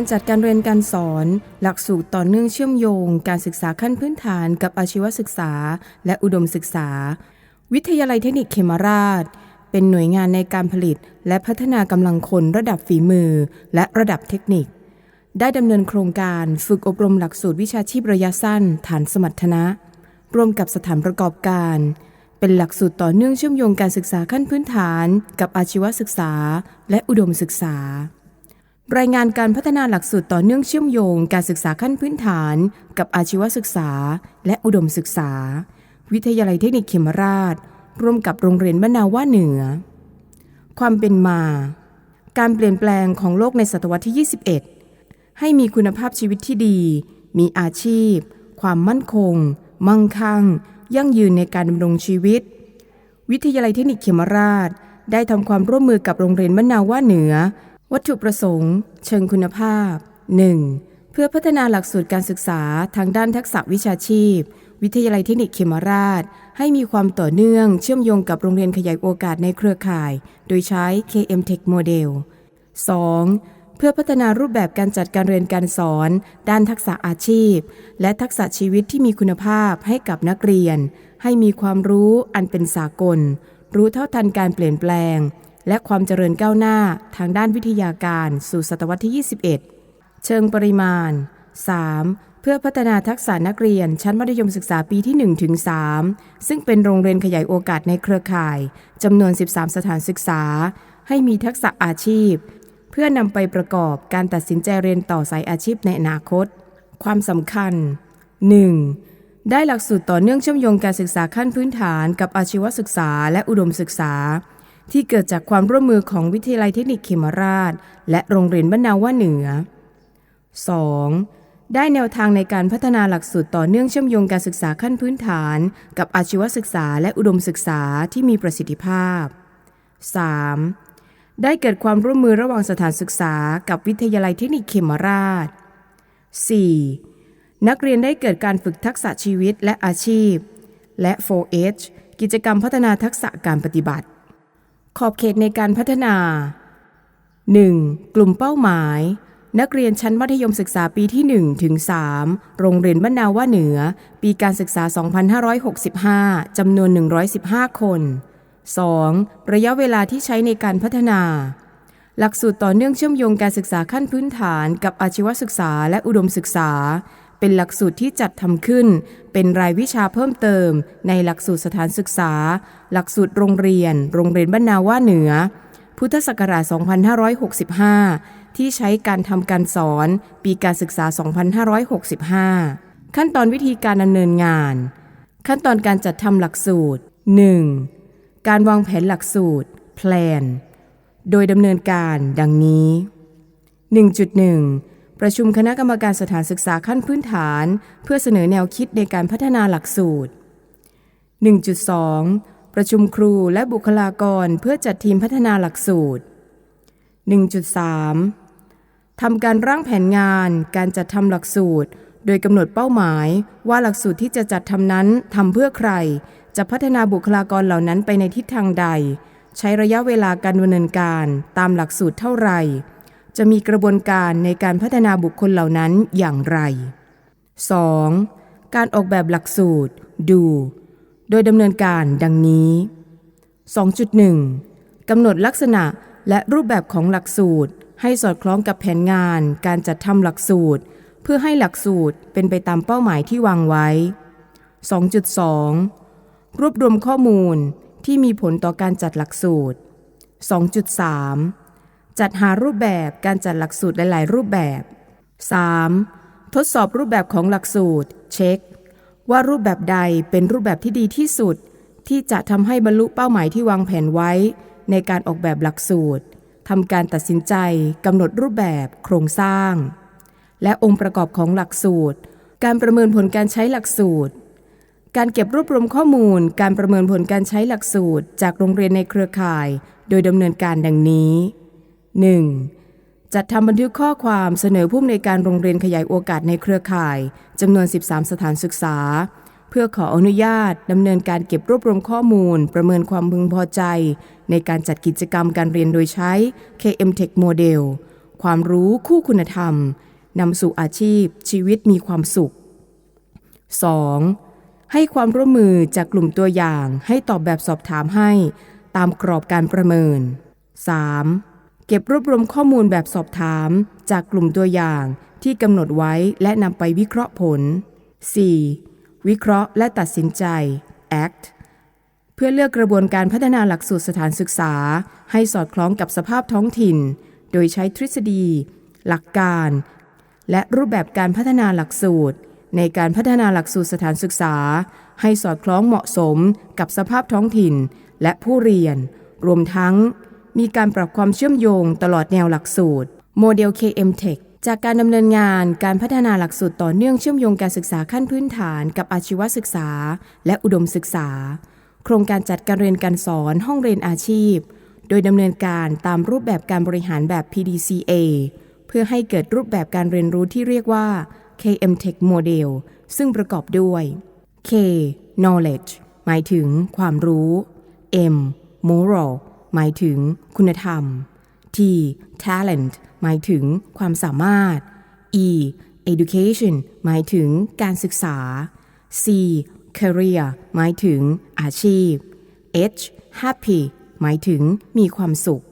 การจัดการเรียนการสอน หลักสูตรต่อเนื่องเชื่อมโยง การศึกษาขั้นพื้นฐานกับอาชีวศึกษา และอุดมศึกษา วิทยาลัยเทคนิคเขมราช เป็นหน่วยงานในการผลิต และพัฒนากำลังคนระดับฝีมือ และระดับเทคนิค ได้ดำเนินโครงการฝึกอบรมหลักสูตรวิชาชีพระยะสั้น ฐานสมรรถนะ ร่วมกับสถานประกอบการ เป็นหลักสูตรต่อเนื่องเชื่อมโยงการศึกษาขั้นพื้นฐาน กับอาชีวศึกษา และอุดมศึกษา รายงานการพัฒนาหลักสูตรต่อเนื่องเชื่อมโยงการศึกษาขั้นพื้นฐาน กับอาชีวศึกษา และอุดมศึกษา วิทยาลัยเทคนิคเขมราช ร่วมกับโรงเรียนบ้านนาว่าเหนือ ความเป็นมา การเปลี่ยนแปลงของโลกในศตวรรษที่ 21 ให้มีคุณภาพชีวิตที่ดี มีอาชีพ ความมั่นคง มั่งคั่ง ยั่งยืนในการดำรงชีวิต วิทยาลัยเทคนิคเขมราช ได้ทำความร่วมมือกับโรงเรียนมะนาว่าเหนือ วัตถุประสงค์ เชิงคุณภาพ 1. เพื่อพัฒนาหลักสูตรการศึกษาทางด้านทักษะวิชาชีพ วิทยาลัยเทคนิคเขมราช ให้มีความต่อเนื่องเชื่อมโยงกับโรงเรียนขยายโอกาสในเครือข่าย โดยใช้ KM Tech Model 2. เพื่อพัฒนารูปแบบการจัดการเรียนการสอน ด้านทักษะอาชีพ และทักษะชีวิตที่มีคุณภาพให้กับนักเรียน ให้มีความรู้อันเป็นสากล รู้เท่าทันการเปลี่ยนแปลง และความเจริญก้าวหน้าทางด้านวิทยาการสู่ศตวรรษที่ 21 เชิงปริมาณ 3. เพื่อพัฒนาทักษะนักเรียนชั้นมัธยมศึกษาปีที่1ถึง3ซึ่งเป็นโรงเรียนขยายโอกาสในเครือข่ายจำนวน 13 สถานศึกษา ให้มีทักษะอาชีพ เพื่อนำไปประกอบการตัดสินใจเรียนต่อสายอาชีพในอนาคต ความสำคัญ 1. ได้หลักสูตรต่อเนื่องเชื่อมโยงการศึกษาขั้นพื้นฐานกับอาชีวศึกษาและอุดมศึกษา ที่เกิดจากความร่วมมือของวิทยาลัยเทคนิคเขมราช และโรงเรียนบ้านนาว่าเหนือ 2. ได้แนวทางในการพัฒนาหลักสูตรต่อเนื่องเชื่อมโยงการศึกษาขั้นพื้นฐาน กับอาชีวศึกษาและอุดมศึกษาที่มีประสิทธิภาพ 3. ได้เกิดความร่วมมือระหว่างสถานศึกษา กับวิทยาลัยเทคนิคเขมราช 4. นักเรียนได้เกิดการฝึกทักษะชีวิตและอาชีพ และ 4H กิจกรรมพัฒนาทักษะการปฏิบัติ ขอบเขตในการพัฒนา 1. กลุ่มเป้าหมาย นักเรียนชั้นมัธยมศึกษาปีที่1ถึง3โรงเรียนบ้านนาว่าเหนือ ปีการศึกษา 2565 จำนวน 115 คน 2. ระยะเวลาที่ใช้ในการพัฒนา หลักสูตรต่อเนื่องเชื่อมโยงการศึกษาขั้นพื้นฐานกับอาชีวศึกษาและอุดมศึกษา เป็นหลักสูตรที่จัดทำขึ้น เป็นรายวิชาเพิ่มเติม ในหลักสูตรสถานศึกษา หลักสูตรโรงเรียน โรงเรียนบ้านนาว่าเหนือ พุทธศักราช 2565 ที่ใช้การทำการสอน ปีการศึกษา 2565 ขั้นตอนวิธีการดำเนินงาน ขั้นตอนการจัดทำหลักสูตร 1. การวางแผนหลักสูตร แพลน โดยดำเนินการดังนี้ 1.1 ประชุมคณะกรรมการสถานศึกษาขั้นพื้นฐาน เพื่อเสนอแนวคิดในการพัฒนาหลักสูตร 1.2 ประชุมครูและบุคลากรเพื่อจัดทีมพัฒนาหลักสูตร 1.3 ทำการร่างแผนงาน การจัดทำหลักสูตร โดยกำหนดเป้าหมาย ว่าหลักสูตรที่จะจัดทำนั้นทำเพื่อใคร จะพัฒนาบุคลากรเหล่านั้นไปในทิศทางใด ใช้ระยะเวลาการดำเนินการตามหลักสูตรเท่าไหร่ จะมีกระบวนการในการพัฒนาบุคคลเหล่านั้นอย่างไร 2. การออกแบบหลักสูตร ดู โดยดำเนินการดังนี้ 2.1 กำหนดลักษณะและรูปแบบของหลักสูตร ให้สอดคล้องกับแผนงาน การจัดทำหลักสูตร เพื่อให้หลักสูตรเป็นไปตามเป้าหมายที่วางไว้ 2.2 รวบรวมข้อมูลที่มีผลต่อการจัดหลักสูตร 2.3 จัดหารูปแบบการจัดหลักสูตรหลาย ๆ รูปแบบ 3. ทดสอบรูปแบบของหลักสูตร เช็ค ว่ารูปแบบใดเป็นรูปแบบที่ดีที่สุด ที่จะทำให้บรรลุเป้าหมายที่วางแผนไว้ ในการออกแบบหลักสูตรทำการตัดสินใจกำหนดรูปแบบโครงสร้าง และองค์ประกอบของหลักสูตร การประเมินผลการใช้หลักสูตร การเก็บรวบรวมข้อมูล การประเมินผลการใช้หลักสูตร จากโรงเรียนในเครือข่าย โดยดำเนินการดังนี้ 1. จัดทำบันทึกข้อความเสนอผู้อำนวยการโรงเรียนขยายโอกาสในเครือข่ายจำนวน 13 สถานศึกษา เพื่อขออนุญาตดำเนินการเก็บรวบรวมข้อมูล ประเมินความพึงพอใจ ในการจัดกิจกรรมการเรียนโดยใช้ KM Tech Model ความรู้คู่คุณธรรมนำสู่อาชีพ ชีวิตมีความสุข 2. ให้ความร่วมมือจากกลุ่มตัวอย่างให้ตอบแบบสอบถามให้ ตามกรอบการประเมิน 3. เก็บรวบรวมข้อมูลแบบสอบถาม จากกลุ่มตัวอย่างที่กำหนดไว้และนำไปวิเคราะห์ผล 4. วิเคราะห์และตัดสินใจ act เพื่อเลือกกระบวนการพัฒนาหลักสูตรสถานศึกษา ให้สอดคล้องกับสภาพท้องถิ่น โดยใช้ทฤษฎี หลักการ และรูปแบบการพัฒนาหลักสูตร ในการพัฒนาหลักสูตรสถานศึกษา ให้สอดคล้องเหมาะสมกับสภาพท้องถิ่น และผู้เรียน รวมทั้ง มีการปรับความเชื่อมโยงตลอดแนวหลักสูตร โมเดล KM Tech จากการดำเนินงานการพัฒนาหลักสูตรต่อเนื่องเชื่อมโยงการศึกษาขั้นพื้นฐานกับอาชีวศึกษา และอุดมศึกษา โครงการจัดการเรียนการสอนห้องเรียนอาชีพ โดยดำเนินการตามรูปแบบการบริหารแบบ PDCA เพื่อให้เกิดรูปแบบการเรียนรู้ที่เรียกว่า KM Tech Model ซึ่งประกอบด้วย K knowledge หมายถึงความรู้ M moral หมายถึงคุณธรรม T talent หมายถึงความสามารถ E education หมายถึงการศึกษา C career หมายถึงอาชีพ H happy หมายถึงมีความสุข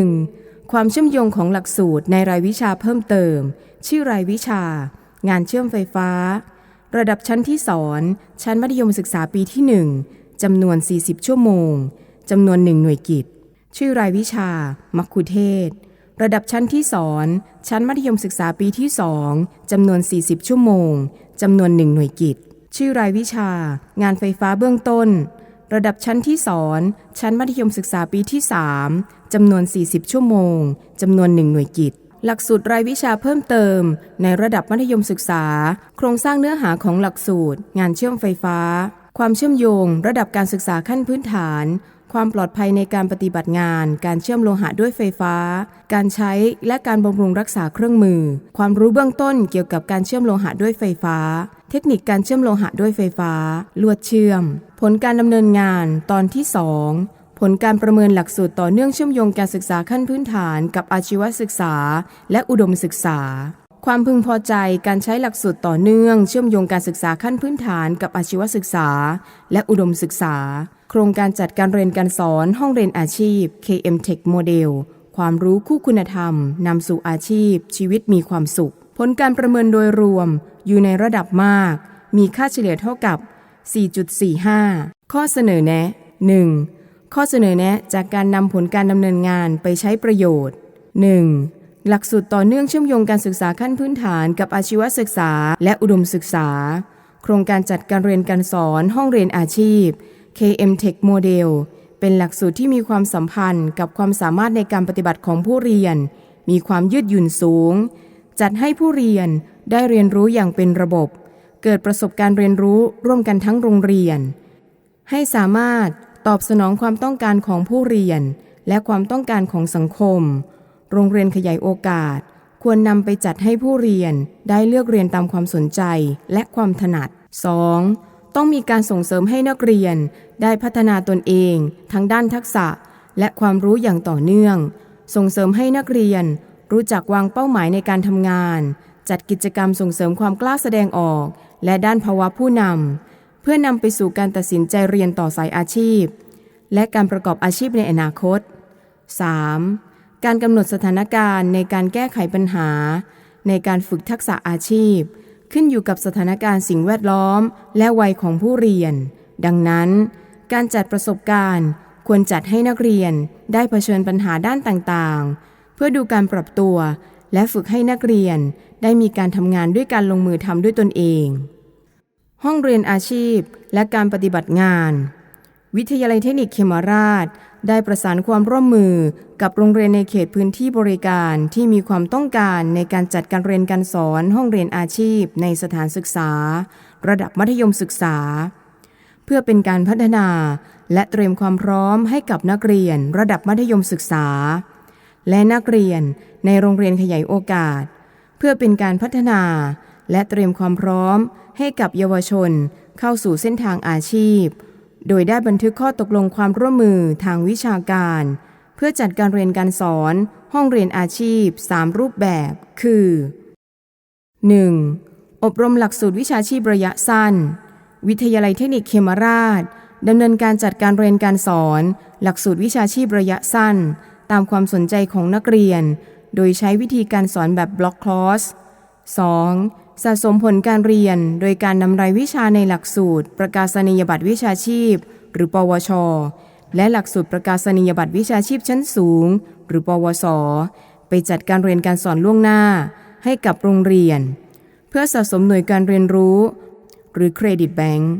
1. ความเชื่อมโยงของหลักสูตรในรายวิชาเพิ่มเติม ชื่อรายวิชา งานเชื่อมไฟฟ้า ระดับชั้นที่สอน ชั้นมัธยมศึกษาปีที่ 1จำนวน 40 ชั่วโมง จำนวนหนึ่งหน่วยกิจ ชื่อรายวิชา มัคคุเทศ ระดับชั้นที่สอน ชั้นมัธยมศึกษาปีที่2จำนวน 40 ชั่วโมง จำนวนหนึ่งหน่วยกิจ ชื่อรายวิชา งานไฟฟ้าเบื้องต้น ระดับชั้นที่สอน ชั้นมัธยมศึกษาปีที่3จำนวน 40 ชั่วโมง จำนวนหนึ่งหน่วยกิจหลักสูตรรายวิชาเพิ่มเติม ในระดับมัธยมศึกษา โครงสร้างเนื้อหาของหลักสูตร งานเชื่อมไฟฟ้า ความเชื่อมโยง ระดับการศึกษาขั้นพื้นฐาน ความปลอดภัยในการปฏิบัติงาน การเชื่อมโลหะด้วยไฟฟ้า การใช้และการบำรุงรักษาเครื่องมือ ความรู้เบื้องต้นเกี่ยวกับการเชื่อมโลหะด้วยไฟฟ้า เทคนิคการเชื่อมโลหะด้วยไฟฟ้า ลวดเชื่อม ผลการดำเนินงานตอนที่ 2 ผลการประเมินหลักสูตรต่อเนื่องเชื่อมโยงการศึกษาขั้นพื้นฐาน กับอาชีวศึกษา และอุดมศึกษาความพึงพอใจการใช้หลักสูตรต่อเนื่อง เชื่อมโยงการศึกษาขั้นพื้นฐานกับอาชีวศึกษา และอุดมศึกษา โครงการจัดการเรียนการสอนห้องเรียนอาชีพ KM Tech Model ความรู้คู่คุณธรรมนำสู่อาชีพ ชีวิตมีความสุข ผลการประเมินโดยรวม อยู่ในระดับมาก มีค่าเฉลี่ยเท่ากับ 4.45 ข้อเสนอแนะ 1. ข้อเสนอแนะจากการนำผลการดำเนินงานไปใช้ประโยชน์ 1. หลักสูตรต่อเนื่องเชื่อมโยงการศึกษาขั้นพื้นฐานกับอาชีวศึกษาและอุดมศึกษา โครงการจัดการเรียนการสอนห้องเรียนอาชีพ KM Tech Model เป็นหลักสูตรที่มีความสัมพันธ์กับความสามารถในการปฏิบัติของผู้เรียน มีความยืดหยุ่นสูง จัดให้ผู้เรียนได้เรียนรู้อย่างเป็นระบบ เกิดประสบการณ์เรียนรู้ร่วมกันทั้งโรงเรียน ให้สามารถตอบสนองความต้องการของผู้เรียน และความต้องการของสังคม โรงเรียนขยายโอกาส ควรนำไปจัดให้ผู้เรียนได้เลือกเรียนตามความสนใจและความถนัด 2. ต้องมีการส่งเสริมให้นักเรียนได้พัฒนาตนเองทั้งด้านทักษะ และความรู้อย่างต่อเนื่อง ส่งเสริมให้นักเรียน รู้จักวางเป้าหมายในการทำงาน จัดกิจกรรมส่งเสริมความกล้าแสดงออก และด้านภาวะผู้นำเพื่อนำไปสู่การตัดสินใจเรียนต่อสายอาชีพ และการประกอบอาชีพในอนาคต 3. การกำหนดสถานการณ์ในการแก้ไขปัญหา ในการฝึกทักษะอาชีพ ขึ้นอยู่กับสถานการณ์สิ่งแวดล้อม และวัยของผู้เรียน ดังนั้น การจัดประสบการณ์ ควรจัดให้นักเรียนได้เผชิญปัญหาด้านต่างๆ เพื่อดูการปรับตัว และฝึกให้นักเรียนได้มีการทำงานด้วยการลงมือทำด้วยตนเอง ห้องเรียนอาชีพและการปฏิบัติงาน วิทยาลัยเทคนิคเคมราช ได้ประสานความร่วมมือกับโรงเรียนในเขตพื้นที่บริการที่มีความต้องการในการจัดการเรียนการสอนห้องเรียนอาชีพ ในสถานศึกษา ระดับมัธยมศึกษา เพื่อเป็นการพัฒนา และเตรียมความพร้อมให้กับนักเรียน ระดับมัธยมศึกษา และนักเรียนในโรงเรียนขยายโอกาส เพื่อเป็นการพัฒนา และเตรียมความพร้อมให้กับเยาวชน เข้าสู่เส้นทางอาชีพ โดยได้บันทึกข้อตกลงความร่วมมือทางวิชาการ เพื่อจัดการเรียนการสอน ห้องเรียนอาชีพ 3 รูปแบบ คือ 1. อบรมหลักสูตรวิชาชีพระยะสั้น วิทยาลัยเทคนิคเคมราชดำเนินการจัดการเรียนการสอน หลักสูตรวิชาชีพระยะสั้น ตามความสนใจของนักเรียน โดยใช้วิธีการสอนแบบบล็อกคลอส 2. สะสมผลการเรียนโดยการนำรายวิชาในหลักสูตร ประกาศนียบัตรวิชาชีพ หรือ ปวช และหลักสูตรประกาศนียบัตรวิชาชีพชั้นสูง หรือ ปวส ไปจัดการเรียนการสอนล่วงหน้า ให้กับโรงเรียน เพื่อสะสมหน่วยการเรียนรู้ หรือเครดิตแบงค์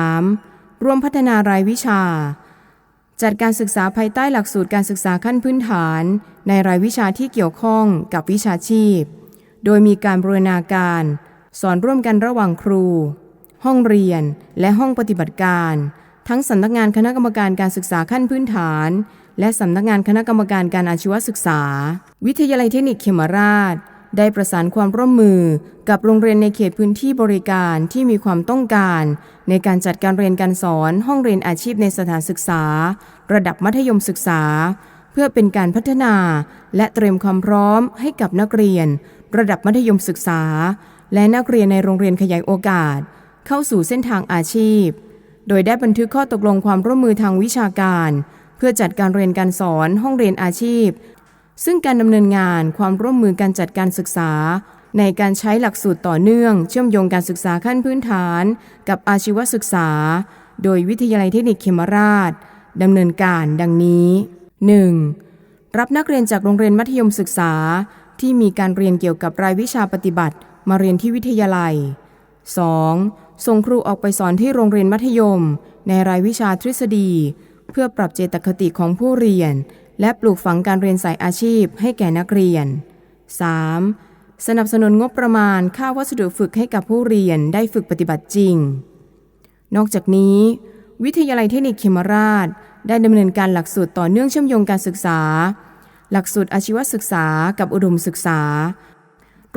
3. ร่วมพัฒนารายวิชา จัดการศึกษาภายใต้หลักสูตรการศึกษาขั้นพื้นฐาน ในรายวิชาที่เกี่ยวข้องกับวิชาชีพ โดยมีการบรูรณาการ สอนร่วมกันระหว่างครู ห้องเรียนและห้องปฏิบัติการ ทั้งสำนักงานคณะกรรมการการศึกษาขั้นพื้นฐาน และสำนักงานคณะกรรมการการอาชีวศึกษา วิทยาลัยเทคนิคเขมราช ได้ประสานความร่วมมือกับโรงเรียนในเขตพื้นที่บริการที่มีความต้องการ ในการจัดการเรียนการสอนห้องเรียนอาชีพในสถานศึกษา ระดับมัธยมศึกษา เพื่อเป็นการพัฒนาและเตรียมความพร้อมให้กับนักเรียน ระดับมัธยมศึกษา และนักเรียนในโรงเรียนขยายโอกาส เข้าสู่เส้นทางอาชีพ โดยได้บันทึกข้อตกลงความร่วมมือทางวิชาการ เพื่อจัดการเรียนการสอนห้องเรียนอาชีพ ซึ่งการดำเนินงานความร่วมมือการจัดการศึกษา ในการใช้หลักสูตรต่อเนื่อง เชื่อมโยงการศึกษาขั้นพื้นฐาน กับอาชีวศึกษา โดยวิทยาลัยเทคนิคเขมราชดำเนินการดังนี้ 1. รับนักเรียนจากโรงเรียนมัธยมศึกษา ที่มีการเรียนเกี่ยวกับรายวิชาปฏิบัติ มาเรียนที่วิทยาลัย 2. ส่งครูออกไปสอนที่โรงเรียนมัธยม ในรายวิชาทฤษฎี เพื่อปรับเจตคติของผู้เรียน และปลูกฝังการเรียนสายอาชีพให้แก่นักเรียน 3. สนับสนุนงบประมาณค่าวัสดุฝึกให้กับผู้เรียนได้ฝึกปฏิบัติจริง นอกจากนี้ วิทยาลัยเทคนิคเขมราช ได้ดำเนินการหลักสูตรต่อเนื่องเชื่อมโยงการศึกษา หลักสูตรอาชีวศึกษากับอุดมศึกษา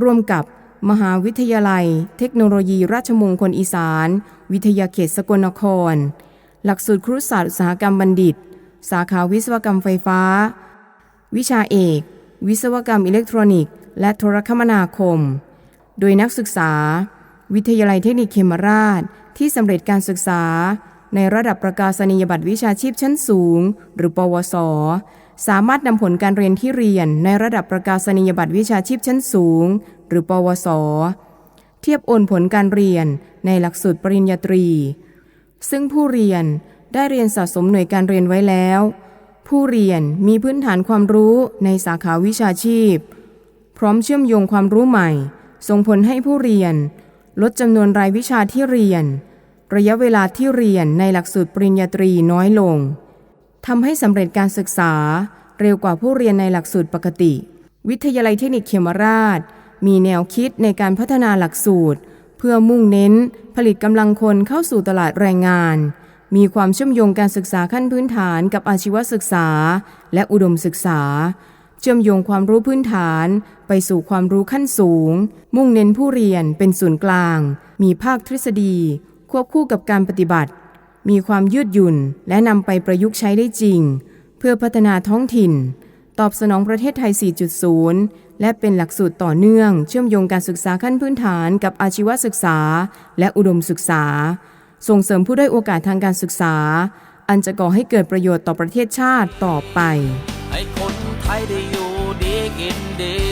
ร่วมกับมหาวิทยาลัย เทคโนโลยีราชมงคลอีสาน วิทยาเขตสกลนคร หลักสูตรครุศาสตร์อุตสาหกรรมบัณฑิต สาขาวิศวกรรมไฟฟ้า วิชาเอก วิศวกรรมอิเล็กทรอนิกส์ และโทรคมนาคม โดยนักศึกษา วิทยาลัยเทคนิคเคมราช ที่สำเร็จการศึกษา ในระดับประกาศนียบัตรวิชาชีพชั้นสูง หรือปวส สามารถนำผลการเรียนที่เรียนในระดับประกาศนียบัตรวิชาชีพชั้นสูง หรือปวส เทียบโอนผลการเรียนในหลักสูตรปริญญาตรี ซึ่งผู้เรียนได้เรียนสะสมหน่วยการเรียนไว้แล้ว ผู้เรียนมีพื้นฐานความรู้ในสาขาวิชาชีพ พร้อมเชื่อมโยงความรู้ใหม่ ส่งผลให้ผู้เรียน ลดจำนวนรายวิชาที่เรียน ระยะเวลาที่เรียนในหลักสูตรปริญญาตรีน้อยลง ทำให้สำเร็จการศึกษาเร็วกว่าผู้เรียนในหลักสูตรปกติ วิทยาลัยเทคนิคเขมราช มีแนวคิดในการพัฒนาหลักสูตร เพื่อมุ่งเน้นผลิตกำลังคนเข้าสู่ตลาดแรงงาน มีความเชื่อมโยงการศึกษาขั้นพื้นฐานกับอาชีวศึกษา และอุดมศึกษา เชื่อมโยงความรู้พื้นฐาน ไปสู่ความรู้ขั้นสูง มุ่งเน้นผู้เรียนเป็นศูนย์กลาง มีภาคทฤษฎี ควบคู่กับการปฏิบัติ มีความยืดหยุ่น และนำไปประยุกต์ใช้ได้จริง เพื่อพัฒนาท้องถิ่น ตอบสนองประเทศไทย 4.0 และเป็นหลักสูตรต่อเนื่อง เชื่อมโยงการศึกษาขั้นพื้นฐานกับอาชีวศึกษา และอุดมศึกษา ส่งเสริมผู้ได้โอกาสทางการศึกษา อันจะก่อให้เกิดประโยชน์ต่อประเทศชาติต่อไป ให้คนไทยได้อยู่ดีกินดี